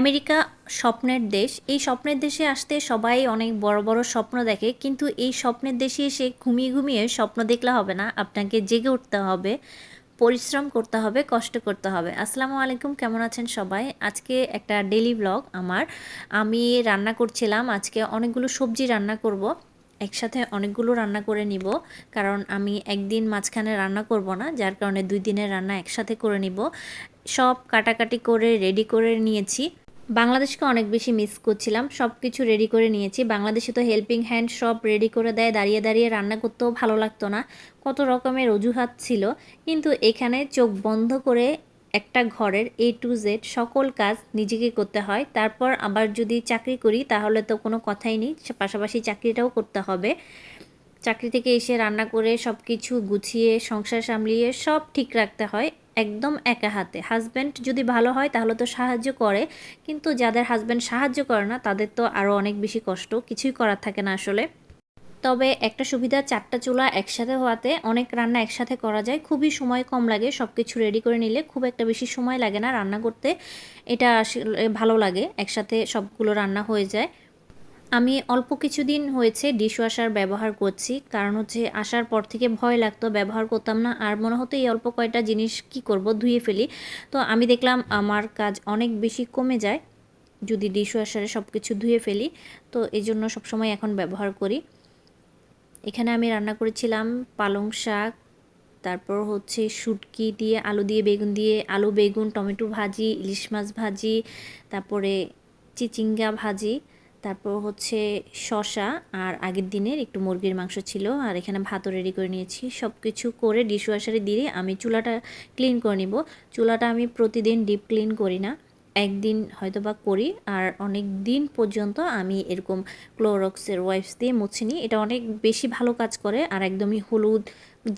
America স্বপ্নের দেশ। এই স্বপ্নের দেশে আসতে সবাই অনেক বড় বড় স্বপ্ন দেখে, কিন্তু এই স্বপ্নের দেশে এসে ঘুমিয়ে ঘুমিয়ে স্বপ্ন দেখলে হবে না। আপনাকে জেগে উঠতে হবে, পরিশ্রম করতে হবে, কষ্ট করতে হবে। আসসালামু আলাইকুম, কেমন আছেন সবাই? আজকে একটা ডেলি ব্লগ আমার। আমি রান্না করছিলাম, আজকে অনেকগুলো সবজি রান্না করব। একসাথে অনেকগুলো রান্না করে নিব, কারণ আমি একদিন মাঝখানে রান্না করব না, যার কারণে দুই দিনের রান্না একসাথে করে নিব। সব কাটাকাটি করে রেডি করে নিয়েছি। বাংলাদেশকে অনেক বেশি মিস করছিলাম। সব কিছু রেডি করে নিয়েছি। বাংলাদেশে তো হেল্পিং হ্যান্ড সব রেডি করে দেয়, দাঁড়িয়ে দাঁড়িয়ে রান্না করতেও ভালো লাগতো না। কত রকমের অজুহাত ছিল। কিন্তু এখানে চোখ বন্ধ করে একটা ঘরের এ টু জেড সকল কাজ নিজেকে করতে হয়। তারপর আবার যদি চাকরি করি, তাহলে তো কোনো কথাই নেই। পাশাপাশি চাকরিটাও করতে হবে। চাকরি থেকে এসে রান্না করে সব কিছু গুছিয়ে, সংসার সামলিয়ে সব ঠিক রাখতে হয়। একদম একা হাতে। হাজব্যান্ড যদি ভালো হয়, তাহলে তো সাহায্য করে। কিন্তু যাদের হাজব্যান্ড সাহায্য করে না, তাদের তো আরও অনেক বেশি কষ্ট। কিছুই করার থাকে না আসলে। তবে একটা সুবিধা, চারটা চুলা একসাথে হওয়াতে অনেক রান্না একসাথে করা যায়। খুবই সময় কম লাগে সব কিছু রেডি করে নিলে খুব একটা বেশি সময় লাগে না রান্না করতে। এটা ভালো লাগে, একসাথে সবগুলো রান্না হয়ে যায়। আমি অল্প কিছুদিন হয়েছে ডিশওয়াশার ব্যবহার করছি। কারণ হচ্ছে আসার পর থেকে ভয় লাগতো, ব্যবহার করতাম না। আর মনে হতো এই অল্প কয়টা জিনিস কি করব, ধুয়ে ফেলি। তো আমি দেখলাম আমার কাজ অনেক বেশি কমে যায়, যদি ডিশওয়াশারে সব কিছু ধুয়ে ফেলি। তো এই জন্য সবসময় এখন ব্যবহার করি। এখানে আমি রান্না করেছিলাম পালং শাক, তারপর হচ্ছে শুটকি দিয়ে আলু দিয়ে বেগুন দিয়ে আলু, বেগুন, টমেটো ভাজি, ইলিশ মাছ ভাজি, তারপরে চিচিঙ্গা ভাজি। তারপর হচ্ছে শশা আর আগের দিনের একটু মুরগির মাংস ছিল আর এখানে ভাতও রেডি করে নিয়েছি। সব কিছু করে ডিশওয়াশারে দিয়ে আমি চুলাটা ক্লিন করে নিব। চুলাটা আমি প্রতিদিন ডিপ ক্লিন করি না। একদিন হয়তো বা করি আর অনেক দিন পর্যন্ত আমি এরকম ক্লোরক্সের ওয়াইপস দিয়ে মুছে নিই। এটা অনেক বেশি ভালো কাজ করে আর একদমই হলুদ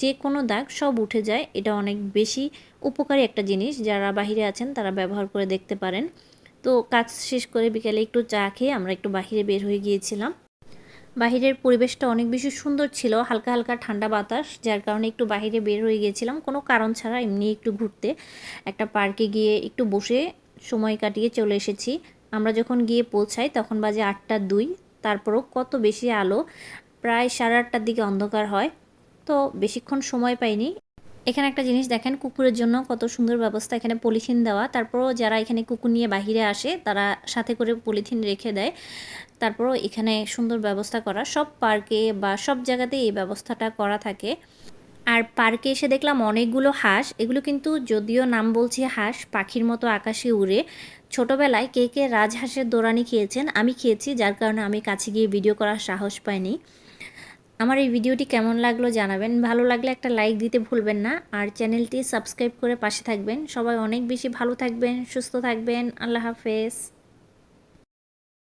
যে কোনো দাগ সব উঠে যায়। এটা অনেক বেশি উপকারী একটা জিনিস। যারা বাহিরে আছেন তারা ব্যবহার করে দেখতে পারেন। তো কাজ শেষ করে বিকেলে একটু চা খেয়ে আমরা একটু বাহিরে বের হয়ে গিয়েছিলাম। বাহিরের পরিবেশটা অনেক বেশি সুন্দর ছিল, হালকা হালকা ঠান্ডা বাতাস, যার কারণে একটু বাহিরে বের হয়ে গিয়েছিলাম। কোনো কারণ ছাড়া এমনি একটু ঘুরতে, একটা পার্কে গিয়ে একটু বসে সময় কাটিয়ে চলে এসেছি। আমরা যখন গিয়ে পৌঁছাই তখন বাজে আটটা দুই, তারপরও কত বেশি আলো, প্রায় সাড়ে আটটার দিকে অন্ধকার হয়, তো বেশিক্ষণ সময় পাইনি। এখানে একটা জিনিস দেখেন, কুকুরের জন্য কত সুন্দর ব্যবস্থা। এখানে পলিথিন দেওয়া, তারপরও যারা এখানে কুকুর নিয়ে বাহিরে আসে, তারা সাথে করে পলিথিন রেখে দেয়। তারপরও এখানে সুন্দর ব্যবস্থা করা। সব পার্কে বা সব জায়গাতেই এই ব্যবস্থাটা করা থাকে। আর পার্কে এসে দেখলাম অনেকগুলো হাঁস। এগুলো কিন্তু যদিও নাম বলছি হাঁস, পাখির মতো আকাশে উড়ে। ছোটোবেলায় কে কে রাজহাঁসের দোরানি খেয়েছেন, আমি খেয়েছি, যার কারণে আমি কাছে গিয়ে ভিডিও করার সাহস পাইনি। আমার এই ভিডিওটি কেমন লাগল জানাবেন। ভালো লাগলে একটা লাইক দিতে ভুলবেন না। আর চ্যানেলটি সাবস্ক্রাইব করে পাশে থাকবেন। সবাই অনেক বেশি ভালো থাকবেন, সুস্থ থাকবেন। আল্লাহ হাফেজ।